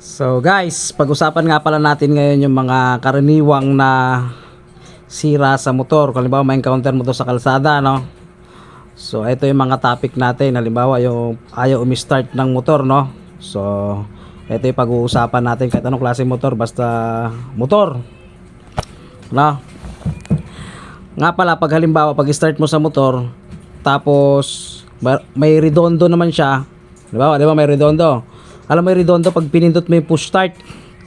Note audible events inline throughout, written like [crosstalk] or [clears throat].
So guys, pag-usapan nga pala natin ngayon yung mga karaniwang na sira sa motor. Halimbawa may encounter mo to sa kalsada, no? So ito yung mga topic natin. Halimbawa yung ayaw umi-start ng motor, no? So ito yung pag-uusapan natin kahit anong klase motor, basta motor. No? Nga pala, pag halimbawa, pag start mo sa motor, tapos ma- may redondo naman siya. Ba? Di ba may redondo? Alam mo yung redondo, pag pinindot mo yung push start,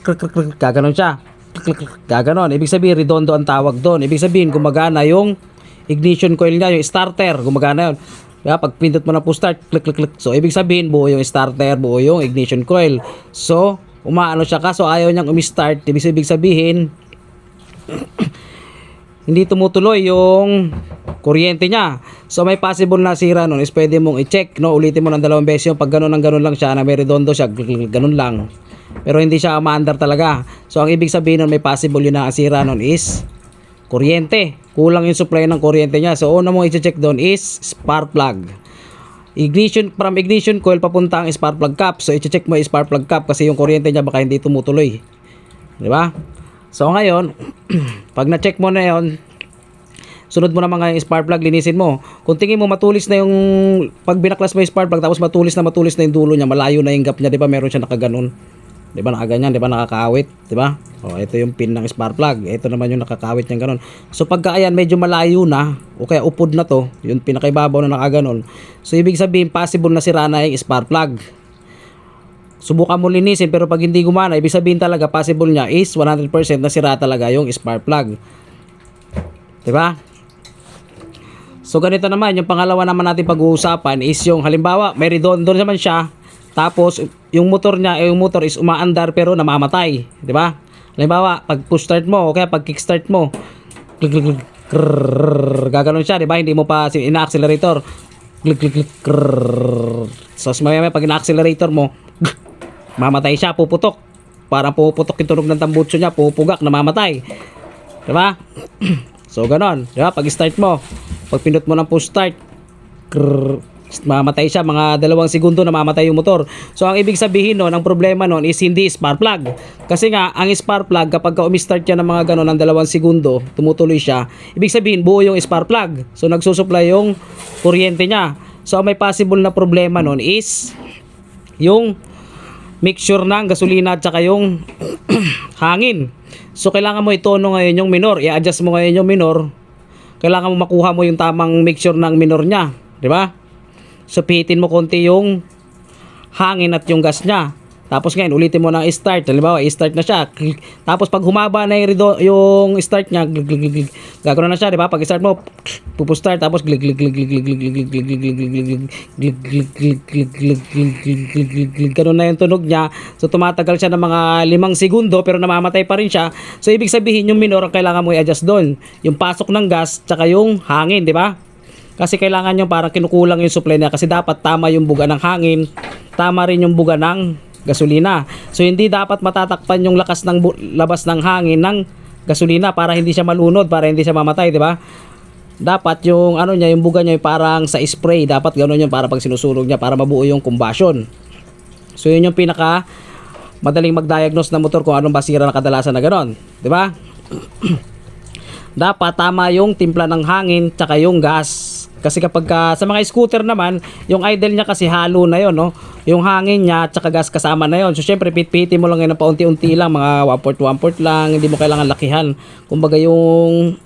klik, klik, klik, gaganon siya. Klik, klik, klik, gaganon. Ibig sabihin, redondo ang tawag doon. Ibig sabihin, gumagana yung ignition coil niya, yung starter, gumagana yun. Diba? Pag pindot mo na push start, klik, klik, klik. So, ibig sabihin, buo yung starter, buo yung ignition coil. So, umaano siya ka, so ayaw niyang umi-start. Ibig sabihin, hindi tumutuloy yung kuryente niya. So may possible na sira nun is pwede mong i-check, no? Ulitin mo ng dalawang beses yung pag ganun ng ganun lang siya, na may redondo siya, ganun lang. Pero hindi siya maandar talaga. So ang ibig sabihin nun may possible yun na ang sira nun is kuryente. Kulang yung supply ng kuryente niya. So una mong i-check doon is spark plug. Ignition from ignition coil papunta ang spark plug cap. So i-check mo yung spark plug cap kasi yung kuryente niya baka hindi tumutuloy. Di ba? So ngayon, [clears throat] pag na-check mo na 'yon, sunod mo na mga yung spark plug, linisin mo. Kung tingin mo matulis na yung pag binaklas mo yung spark plug tapos matulis na matulis na yung dulo niya, malayo na yung gap niya, 'di ba? Meron siya nakaganon. 'Di ba? Nakaganyan, 'di ba? Nakakaawit, 'di ba? Oh, ito yung pin ng spark plug. Ito naman yung nakakawit niyan ganon. So pagka ayan medyo malayo na o kaya upod na to, yung pinakaibabaw na nakaganon. So ibig sabihin possible na sira na yung spark plug subukan mo linisin pero pag hindi gumana, ibig sabihin talaga possible niya is 100% na sira talaga yung spark plug. 'Di ba? So ganito naman, yung pangalawa naman natin pag-uusapan is yung halimbawa, may redondo naman siya, tapos yung motor niya, eh, yung motor is umaandar pero namamatay, 'di ba? Halimbawa, pag push start mo o kaya pag kick start mo, klik krrrr, gaganon siya, 'di ba? Hindi mo pa ina-accelerator. Klik klik klik krrrr. So, maya pag ina-accelerator mo, mamatay siya, puputok. Parang puputok yung tunog ng tambutso niya, pupugak, namamatay. Diba? [clears throat] so, ganon. Diba? Pag start mo, pag pinot mo ng push start, krrr, mamatay siya, mga dalawang segundo na mamatay yung motor. So, ang ibig sabihin nun, ang problema nun is hindi spark plug. Kasi nga, ang spark plug, kapag ka umi-start yan ng mga ganon ng dalawang segundo, tumutuloy siya, ibig sabihin, buo yung spark plug. So, nagsusupply yung kuryente niya. So, ang may possible na problema nun is yung mixture ng gasolina at saka yung [clears throat] hangin. So kailangan mo itono ngayon yung minor, i-adjust mo ngayon yung minor. Kailangan mo makuha mo yung tamang mixture ng minor niya, di ba? So pihitin mo konti yung hangin at yung gas niya. Tapos ngayon, ulitin mo ng start. Halimbawa, i-start na siya. Tapos pag humaba na yung, yung start niya, glig, glig, glig, gagawin na siya, di ba? Pag start mo, pupu start, tapos glig. Ganun na yung tunog niya. So, tumatagal siya ng mga limang segundo, pero namamatay pa rin siya. So, ibig sabihin, yung minor, ang kailangan mo i-adjust doon. Yung pasok ng gas, tsaka yung hangin, di ba? Kasi kailangan yung parang kinukulang yung supply niya kasi dapat tama yung buga ng hangin, tama rin yung buga ng gasolina. So hindi dapat matatakpan yung lakas ng labas ng hangin ng gasolina para hindi siya malunod, para hindi siya mamatay, di ba? Dapat yung ano niya, yung buga niya yung parang sa spray, dapat ganoon yung para pag sinusunog niya para mabuo yung combustion. So yun yung pinaka madaling mag-diagnose ng motor kung anong basira na kadalasan na ganoon, di ba? [clears throat] dapat tama yung timpla ng hangin tsaka yung gas. Kasi kapag ka, sa mga scooter naman, yung idle niya kasi halo na yon no? Yung hangin niya tsaka gas kasama na yon So syempre pit-pitin mo lang yun paunti-unti lang, mga 1 port 1 port lang, hindi mo kailangan lakihan. Kumbaga yung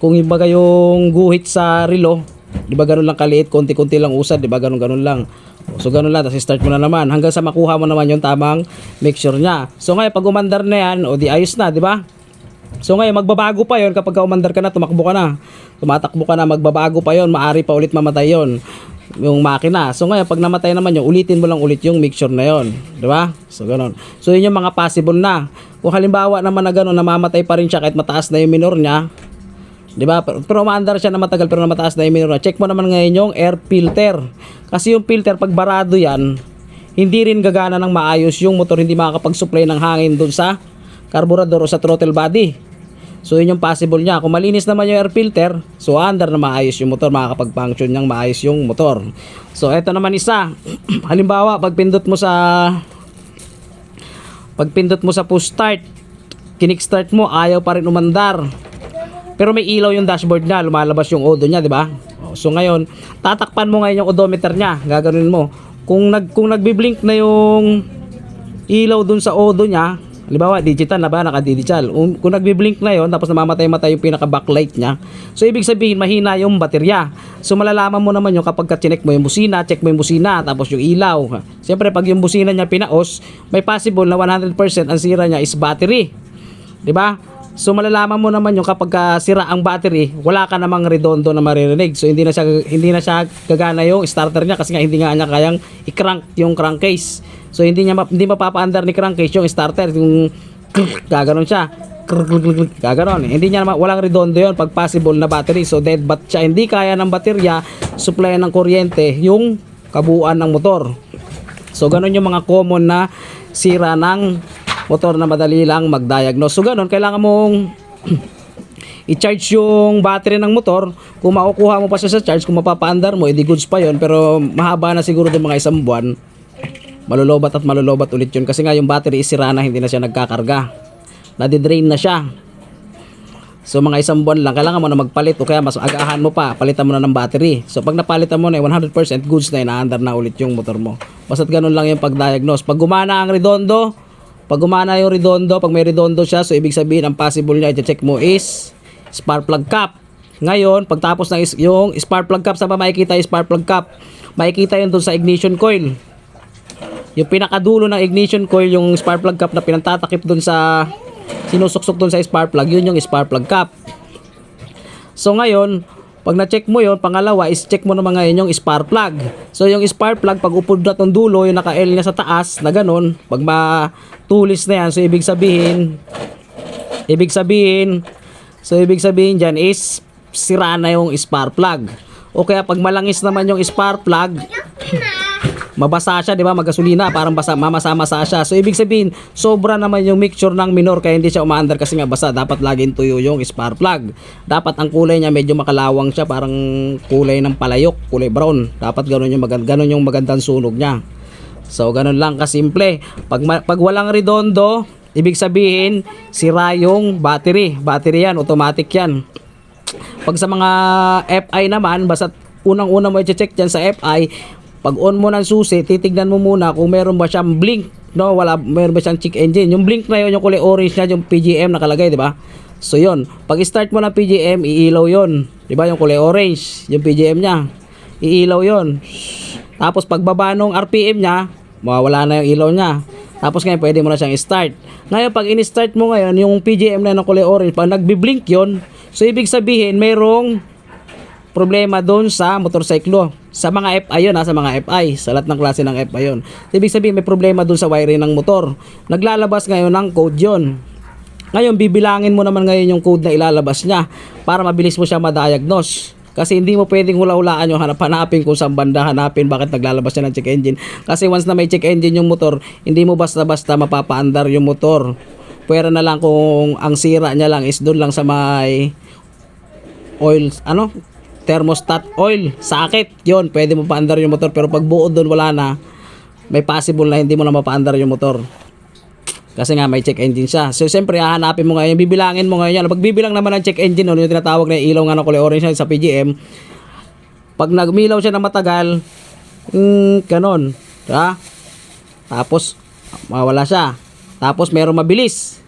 kung imbaga yung guhit sa relo, 'di ba ganun lang kaliit, konti-konti lang usad, 'di ba ganun ganun lang. So ganun lang, tapos start mo na naman hanggang sa makuha mo naman yung tamang mixture niya. So ngayon pag umandar na yan, o di ayos na, 'di ba? So ngayon magbabago pa yon kapag ka umandar ka na, tumakbo ka na. Tumatakbo ka na, magbabago pa yon, maari pa ulit mamatay yon yung makina. So ngayon pag namatay naman yung ulitin mo lang ulit yung mixture na yon, 'di ba? So ganun. So yun yung mga possible na. Kung halimbawa naman na ganun, namamatay pa rin siya kahit mataas na yung minor niya, 'Di ba? Pero, pero umaandar siya na matagal pero na mataas na yung minor. Check mo naman ngayon yung air filter. Kasi yung filter pag barado 'yan, hindi rin gagana ng maayos yung motor, hindi makakapag-supply ng hangin doon sa carburetor o sa throttle body. So yun yung possible niya. Kung malinis naman yung air filter, so under na maayos yung motor, makakapag-function niyang maayos yung motor. So eto naman isa. [clears throat] Halimbawa, pag pindot mo sa Pag pindot mo sa push start, kinik-start mo, ayaw pa rin umandar. Pero may ilaw yung dashboard niya, lumalabas yung odo niya, di ba? O, So ngayon, tatakpan mo ngayon yung odometer niya, gagawin mo. Kung nag kung nagbi-blink na yung ilaw dun sa odo niya, halimbawa digital na ba, naka-digital. Um, kung nagbi-blink na yon tapos namamatay-matay yung pinaka-backlight niya, so ibig sabihin mahina yung baterya. So malalaman mo naman yung kapag ka-check mo yung busina, check mo yung busina, tapos yung ilaw. Siyempre pag yung busina niya pinaos, may possible na 100% ang sira niya is battery. 'Di ba? So malalaman mo naman yung kapag ka sira ang battery, wala ka namang redondo na maririnig. So hindi na siya hindi na siya gagana yung starter niya kasi nga hindi nga niya kayang i-crank yung crankcase. So hindi niya hindi mapapaandar ni crankcase yung starter yung [clears throat] gaganon siya. Gaganon. Hindi niya walang redondo yon pag possible na battery. So dead bat siya. Hindi kaya ng baterya supply ng kuryente yung kabuuan ng motor. So ganun yung mga common na sira ng motor na madali lang mag-diagnose. So ganun, kailangan mong [clears throat] i-charge yung battery ng motor. Kung makukuha mo pa siya sa charge, kung mapapaandar mo, edi goods pa yon Pero mahaba na siguro ng mga isang buwan. Malulobat at malulobat ulit yun. Kasi nga yung battery is sira na, hindi na siya nagkakarga. Nadidrain na siya. So mga isang buwan lang, kailangan mo na magpalit o kaya mas agahan mo pa, palitan mo na ng battery. So pag napalitan mo na, 100% goods na, inaandar na ulit yung motor mo. Basta't ganun lang yung pag-diagnose. Pag gumana ang redondo, pag gumana yung redondo, pag may redondo siya, so ibig sabihin ang possible niya i-check mo is spark plug cap. Ngayon, pagtapos ng is- yung spark plug cap, saan pa makikita yung spark plug cap? Makikita yun dun sa ignition coil. Yung pinakadulo ng ignition coil, yung spark plug cap na pinantatakip dun sa sinusuksok dun sa spark plug, yun yung spark plug cap. So ngayon, pag na-check mo yon pangalawa is check mo naman ngayon yung spark plug. So yung spark plug, pag upod na tong dulo, yung naka-L niya sa taas, na ganun, pag matulis na yan, so ibig sabihin, ibig sabihin, so ibig sabihin dyan is sira na yung spark plug. O kaya pag malangis naman yung spark plug, mabasa siya, di ba? Magasolina, parang basa, mamasa-masa siya. So, ibig sabihin, sobra naman yung mixture ng minor kaya hindi siya umaandar kasi nga basa. Dapat laging tuyo yung spark plug. Dapat ang kulay niya medyo makalawang siya, parang kulay ng palayok, kulay brown. Dapat ganun yung, magand ganun yung magandang sunog niya. So, ganun lang kasimple. Pag, pag walang redondo, ibig sabihin, sira yung battery. Battery yan, automatic yan. Pag sa mga FI naman, basta unang-una mo i-check dyan sa FI, pag on mo ng susi, titignan mo muna kung meron ba siyang blink, no? Wala, meron ba siyang check engine. Yung blink na yun, yung kulay orange na, yung PGM nakalagay, di ba? So, yun. Pag start mo ng PGM, iilaw yun. Di ba? Yung kulay orange, yung PGM niya. Iilaw yun. Tapos, pagbaba nung RPM niya, mawawala na yung ilaw niya. Tapos ngayon, pwede mo na siyang start. Ngayon, pag in-start mo ngayon, yung PGM na ng kulay orange, pag nagbi-blink yun, so ibig sabihin, merong problema doon sa motorsiklo. Sa mga FI yun, ha, sa mga FI. Sa lahat ng klase ng FI yun. Ibig sabihin, may problema doon sa wiring ng motor. Naglalabas ngayon ng code yun. Ngayon, bibilangin mo naman ngayon yung code na ilalabas niya para mabilis mo siya ma-diagnose. Kasi hindi mo pwedeng hula-hulaan yung hanap-hanapin kung saan banda hanapin bakit naglalabas siya ng check engine. Kasi once na may check engine yung motor, hindi mo basta-basta mapapaandar yung motor. Pwera na lang kung ang sira niya lang is doon lang sa may oil, ano? Thermostat oil, sakit. Yon, pwede mo paandar yung motor pero pag buo doon wala na, may possible na hindi mo na mapaandar yung motor. Kasi nga may check engine siya. So siyempre hahanapin mo ngayon, bibilangin mo ngayon yan. Pag bibilang naman ng check engine, no, yung tinatawag na ilaw nga ng kulay orange sa PGM, pag nagmilaw siya ng matagal, mm, ganon. Ha? Tapos, mawala siya. Tapos, meron mabilis.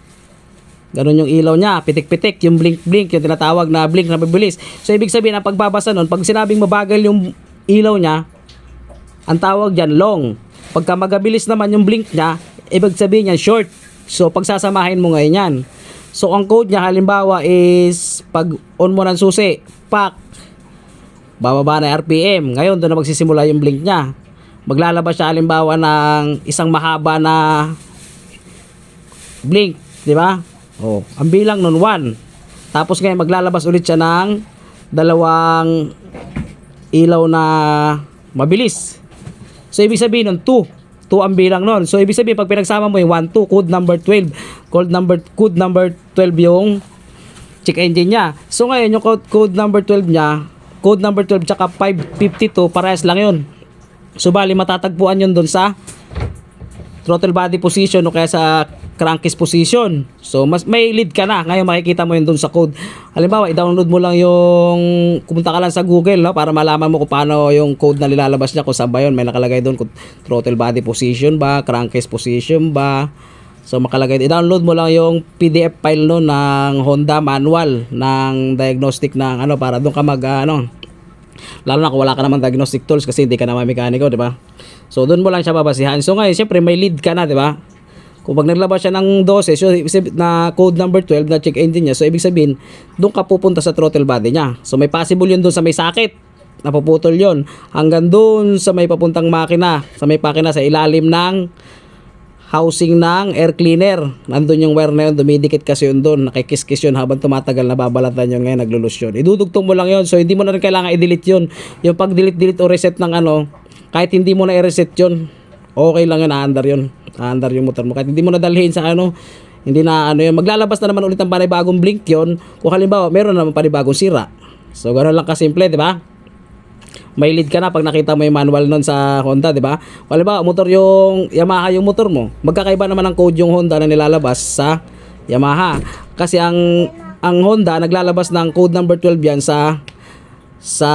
Ganon yung ilaw niya, pitik-pitik, yung blink-blink, yung tinatawag na blink na mabilis. So, ibig sabihin, ang pagbabasa nun, pag sinabing mabagal yung ilaw niya, ang tawag dyan, long. Pagka magabilis naman yung blink niya, ibig sabihin niya, short. So, pagsasamahin mo ngayon yan. So, ang code niya, halimbawa, is pag on mo ng susi, pak, bababa na RPM. Ngayon, doon na magsisimula yung blink niya. Maglalabas siya halimbawa ng isang mahaba na blink, di ba? Oh, ang bilang nun 1. Tapos ngayon maglalabas ulit siya ng dalawang ilaw na mabilis. So ibig sabihin nun 2. 2 ang bilang nun. So ibig sabihin pag pinagsama mo yung 1 2 code number 12. Code number code number 12 yung check engine niya. So ngayon yung code, code number 12 niya, code number 12 tsaka 552 parehas lang yun. So bali matatagpuan yun doon sa throttle body position o kaya sa crankcase position. So mas may lead ka na. Ngayon makikita mo yun doon sa code. Halimbawa, i-download mo lang yung pumunta ka lang sa Google no para malaman mo kung paano yung code na nilalabas niya kung saan ba yun. May nakalagay doon kung throttle body position ba, crankcase position ba. So makalagay i-download mo lang yung PDF file no ng Honda manual ng diagnostic ng ano para doon ka mag ano lalo na kung wala ka naman diagnostic tools kasi hindi ka naman mekaniko, di ba? So doon mo lang siya babasihan. So ngayon, syempre may lead ka na, di ba? Kung pag naglabas siya ng 12, so na code number 12 na check engine niya, so ibig sabihin, doon ka pupunta sa throttle body niya. So may possible yun doon sa may sakit. Napuputol yun. Hanggang doon sa may papuntang makina, sa may makina sa ilalim ng housing ng air cleaner. Nandun yung wire na yun, dumidikit kasi yun doon. Nakikis-kis yun habang tumatagal, nababalatan yun ngayon, naglulus yun. Idudugtong mo lang yun. So, hindi mo na rin kailangan i-delete yun. Yung pag-delete-delete o reset ng ano, kahit hindi mo na i-reset yun, okay lang yun, aandar yun. Aandar yung motor mo. Kahit hindi mo na dalhin sa ano, hindi na ano yun. Maglalabas na naman ulit ng panibagong blink yun. Kung halimbawa, meron naman panibagong sira. So, gano'n lang kasimple, di ba? may lead ka na pag nakita mo yung manual nun sa Honda, di ba? Ba, motor yung Yamaha yung motor mo. Magkakaiba naman ang code yung Honda na nilalabas sa Yamaha. Kasi ang ang Honda naglalabas ng code number 12 yan sa sa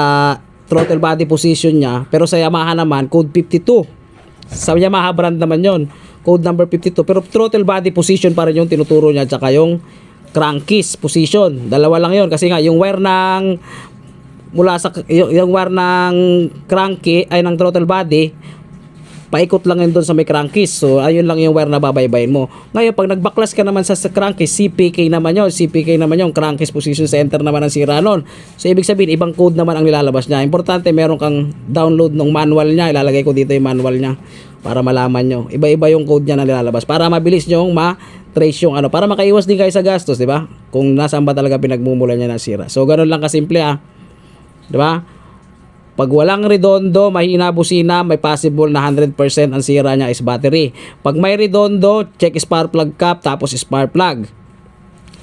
throttle body position niya. Pero sa Yamaha naman, code 52. Sa Yamaha brand naman yon code number 52. Pero throttle body position pa rin yung tinuturo niya tsaka yung crankcase position. Dalawa lang yon kasi nga yung wire ng mula sa yung, yung wire ng cranky ay ng throttle body paikot lang yun doon sa may crankcase. So, ayun lang yung wire na babaybayin mo. Ngayon, pag nagbaklas ka naman sa, crankcase, CPK naman yun. CPK naman yung crankcase position center naman ang sira nun. So, ibig sabihin, ibang code naman ang nilalabas niya. Importante, meron kang download ng manual niya. Ilalagay ko dito yung manual niya para malaman nyo. Iba-iba yung code niya na nilalabas. Para mabilis nyo ma-trace yung ano. Para makaiwas din kayo sa gastos, di ba? Kung nasaan ba talaga pinagmumula niya ng sira. So, ganun lang kasimple ah. Di ba? Pag walang redondo, mahina busina, may possible na 100% ang sira niya is battery. Pag may redondo, check spark plug cap tapos spark plug.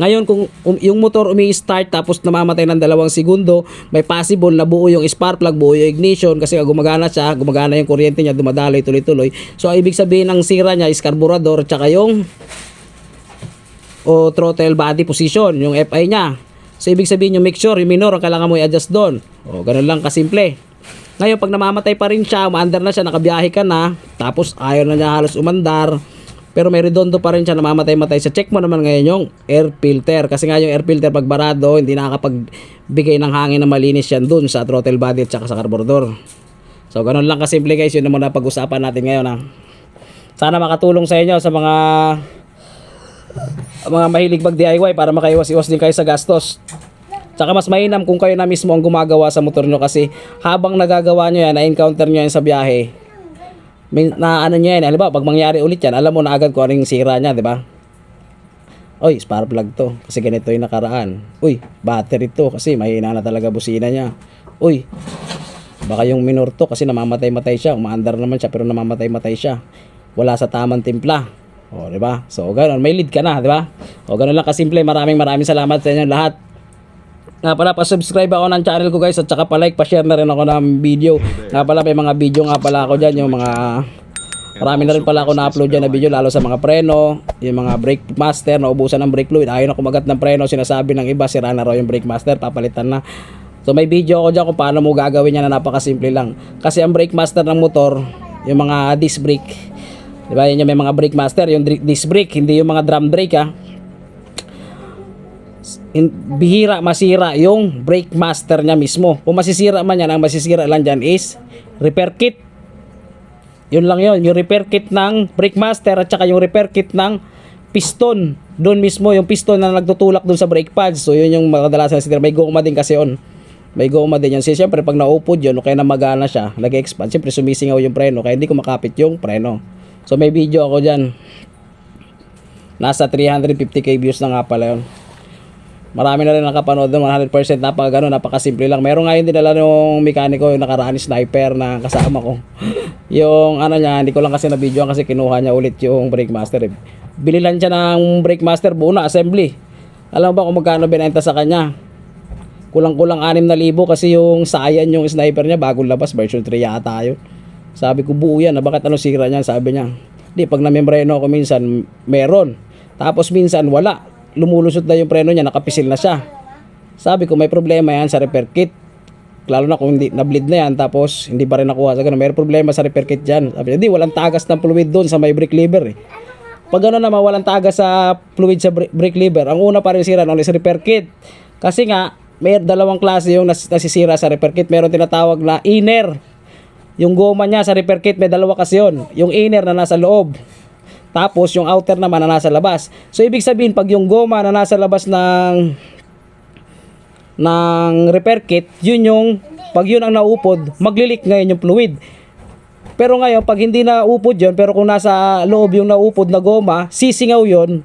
Ngayon kung um, yung motor umi-start tapos namamatay ng dalawang segundo, may possible na buo yung spark plug, buo yung ignition kasi gumagana siya, gumagana yung kuryente niya, dumadaloy tuloy-tuloy. So ibig sabihin ng sira niya is carburetor tsaka yung o throttle body position, yung FI niya. So, ibig sabihin yung make sure, yung minor, ang kailangan mo i-adjust doon. O, ganun lang kasimple. Ngayon, pag namamatay pa rin siya, umaandar na siya, nakabiyahe ka na, tapos ayaw na niya halos umandar, pero may redondo pa rin siya, namamatay-matay siya. Check mo naman ngayon yung air filter. Kasi nga yung air filter, pag barado, hindi nakakapagbigay ng hangin na malinis yan doon sa throttle body at saka sa carburetor. So, ganun lang kasimple guys, yun naman na pag-usapan natin ngayon. Ha. Sana makatulong sa inyo sa mga mga mahilig mag DIY para makaiwas-iwas din kayo sa gastos. Tsaka mas mainam kung kayo na mismo ang gumagawa sa motor nyo kasi habang nagagawa nyo yan, na-encounter nyo yan sa biyahe, may, na ano nyo yan, alam ba, pag mangyari ulit yan, alam mo na agad kung anong sira niya, di ba? Oy, spark plug to. Kasi ganito yung nakaraan. Uy, battery to. Kasi mahina na talaga busina niya. Uy, baka yung minor to kasi namamatay-matay siya. Umaandar naman siya pero namamatay-matay siya. Wala sa tamang timpla. O, di ba? So, ganun. May lead ka na, di ba? O, ganun lang kasimple. Maraming maraming salamat sa inyo lahat. Nga pala, pa-subscribe ako ng channel ko guys at saka pa-like, pa-share na rin ako ng video. Nga pala, may mga video nga pala ako dyan, yung mga... Marami na rin pala ako na-upload dyan na video, lalo sa mga preno, yung mga brake master, naubusan ng brake fluid, ayaw na kumagat ng preno, sinasabi ng iba, sira na raw yung brake master, papalitan na. So may video ako dyan kung paano mo gagawin yan na napakasimple lang. Kasi ang brake master ng motor, yung mga disc brake, Di ba? Yan yung may mga brake master, yung disc brake, hindi yung mga drum brake ha. In, bihira masira yung brake master niya mismo. Kung masisira man yan, ang masisira lang dyan is repair kit. Yun lang yun, yung repair kit ng brake master at saka yung repair kit ng piston. Doon mismo, yung piston na nagtutulak doon sa brake pads. So yun yung makadalasan na sinira. May goma din kasi on. May goma din yun. Kasi siyempre pag naupod yun, o kaya namagana siya, nag-expand, siyempre sumisingaw yung preno, kaya hindi ko makapit yung preno. So may video ako dyan. Nasa 350k views na nga pala yun. Marami na rin nakapanood doon, 100% napaka ganun, napakasimple lang. Meron nga yun dinala nung mekaniko, yung nakaraan ni sniper na kasama ko. [laughs] yung ano niya, hindi ko lang kasi na video kasi kinuha niya ulit yung brake master. Eh. Bililan siya ng brake master buo na assembly. Alam mo ba kung magkano binenta sa kanya? Kulang-kulang 6,000 kasi yung sayan yung sniper niya bagong labas, version 3 yata yun. Sabi ko buo yan, ah, bakit ano sira niyan? Sabi niya, di pag namembreno ako minsan, meron. Tapos minsan wala. Lumulusot na yung preno niya, nakapisil na siya. Sabi ko may problema yan sa repair kit. Lalo na kung hindi na-bleed na yan tapos hindi pa rin nakuha sa ganun. May problema sa repair kit dyan. Sabi niya, hindi, walang tagas ng fluid doon sa may brake lever eh. Pag gano'n naman, walang tagas sa fluid sa bra- brake lever. Ang una pa rin sira noon is repair kit. Kasi nga, may dalawang klase yung nas- nasisira sa repair kit. Meron tinatawag na inner. Yung goma niya sa repair kit, may dalawa kasi yun. Yung inner na nasa loob. Tapos yung outer naman na nasa labas. So ibig sabihin pag yung goma na nasa labas ng ng repair kit, yun yung pag yun ang naupod, maglilik ngayon yung fluid. Pero ngayon, pag hindi na upod yun, pero kung nasa loob yung naupod na goma, sisingaw yun,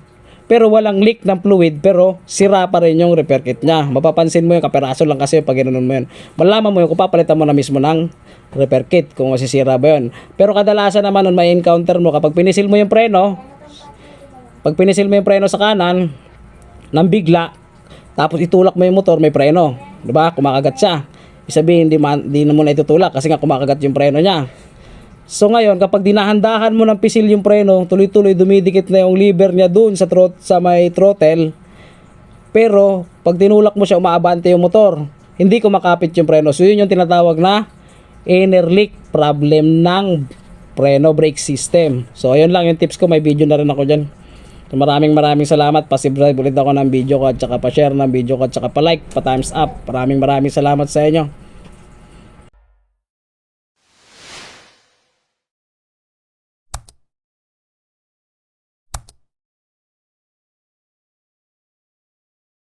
pero walang leak ng fluid, pero sira pa rin yung repair kit niya. Mapapansin mo yung kaperaso lang kasi pag ganoon mo yun. Malaman mo yun kung papalitan mo na mismo ng repair kit kung masisira ba yun. Pero kadalasan naman nun may encounter mo kapag pinisil mo yung preno, pag pinisil mo yung preno sa kanan, nang bigla, tapos itulak mo yung motor, may preno. 'Di ba? Kumakagat siya. Isabihin, hindi, man, hindi na itutulak kasi nga kumakagat yung preno niya. So ngayon, kapag dinahandahan mo ng pisil yung preno, tuloy-tuloy dumidikit na yung lever niya doon sa, trot sa may throttle. Pero, pag tinulak mo siya, umaabante yung motor. Hindi kumakapit yung preno. So yun yung tinatawag na inner leak problem ng preno brake system. So ayun lang yung tips ko. May video na rin ako dyan. So, maraming maraming salamat. Pasubscribe ulit ako ng video ko at saka pa-share ng video ko at saka pa-like, pa-thumbs up. Maraming maraming salamat sa inyo.